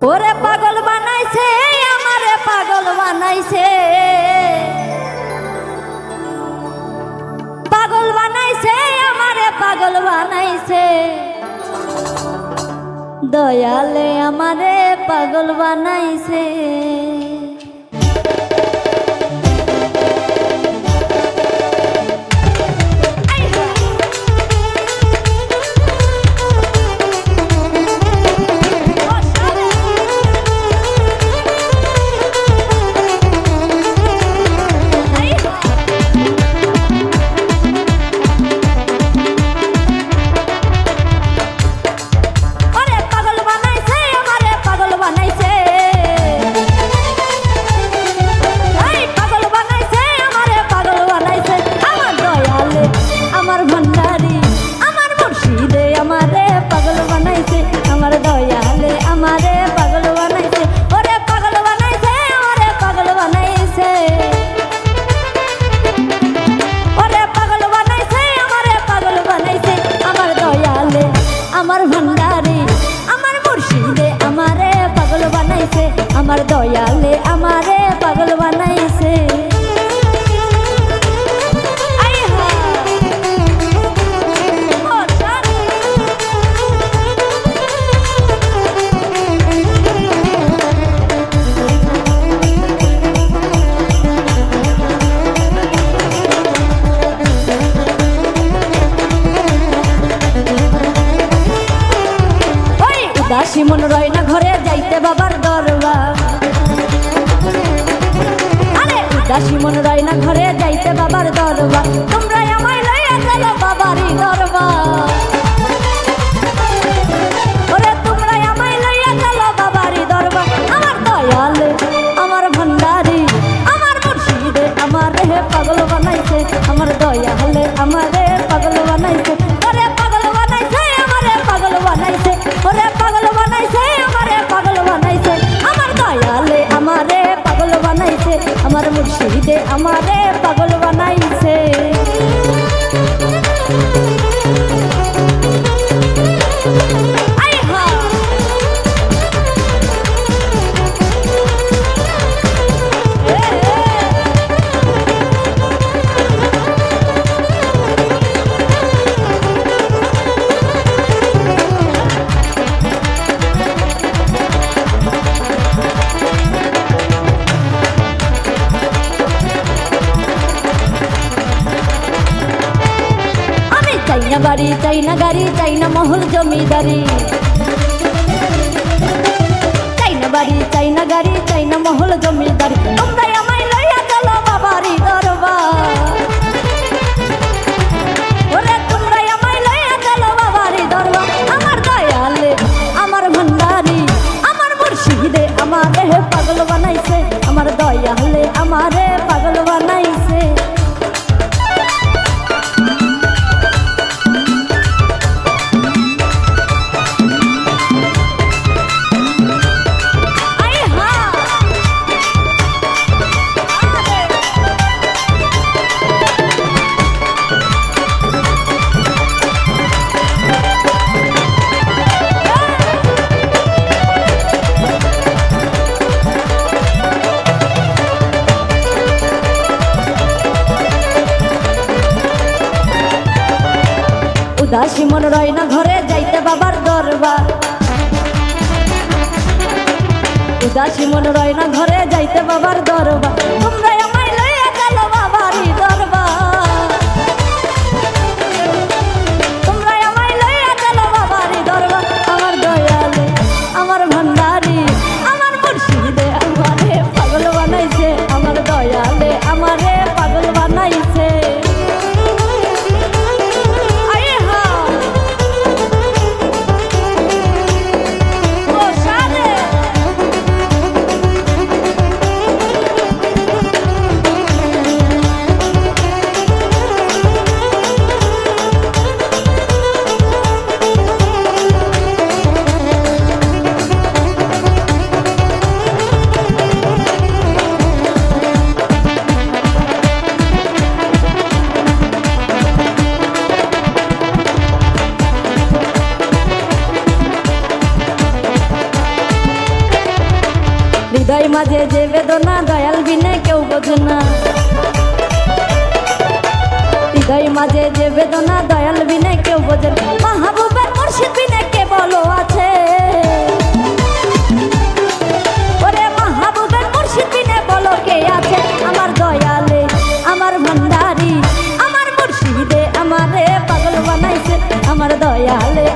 ওরে পাগল বানাইছে, আমারে পাগল বানাইছে। পাগল বানাইছে, আমারে পাগল বানাইছে। দয়ালে আমারে পাগল বানাইছে। আমার দয়ালে উদাসী মন রয় না ঘরে যাইতে বাবার দরবার। আরে মন রয় না ঘরে যাইতে বাবার দরবার। তোমরা আমায় লইয়া চলো বাবারই দরবার। বানাইছে আমার মুর্শিদে আমারে পাগল বানাইছে। না বাড়ি চাই না গাড়ি চাই না মহল জমিদারি। চাই না বাড়ি চাই না গাড়ি চাই না মহল জমিদারি। তোমরাই আমায় লইয়া বাবারি দরবার। ওরে তোমরাই আমায় লইয়া বাবারি দরবার। আমার দয়ালে, আমার আমার মুর্শিদে আমারে পাগল বানাইছে। আমার দয়ালে আমারে পাগল উদাসী মন রয় না ঘরে যাইতে বাবার দরবার। উদাসী মন রয় না ঘরে যাইতে বাবার দরবার। তোমরা আমায় লইয়া গেল বাবারই দরবার। হৃদয় মাঝে যে বেদনা, দয়াল বিনে কেউ বোঝে না। হৃদয় মাঝে যে বেদনা, দয়াল বিনে কেউ বোঝে মাহবুবের মুর্শিদ বিনে কে বলো আছে? ওরে মাহবুবের মুর্শিদ বিনে বলো কে আছে? আমার দয়ালে, আমার ভান্ডারি, আমার মুর্শিদে আমারে পাগল বানাইছে। আমার দয়ালে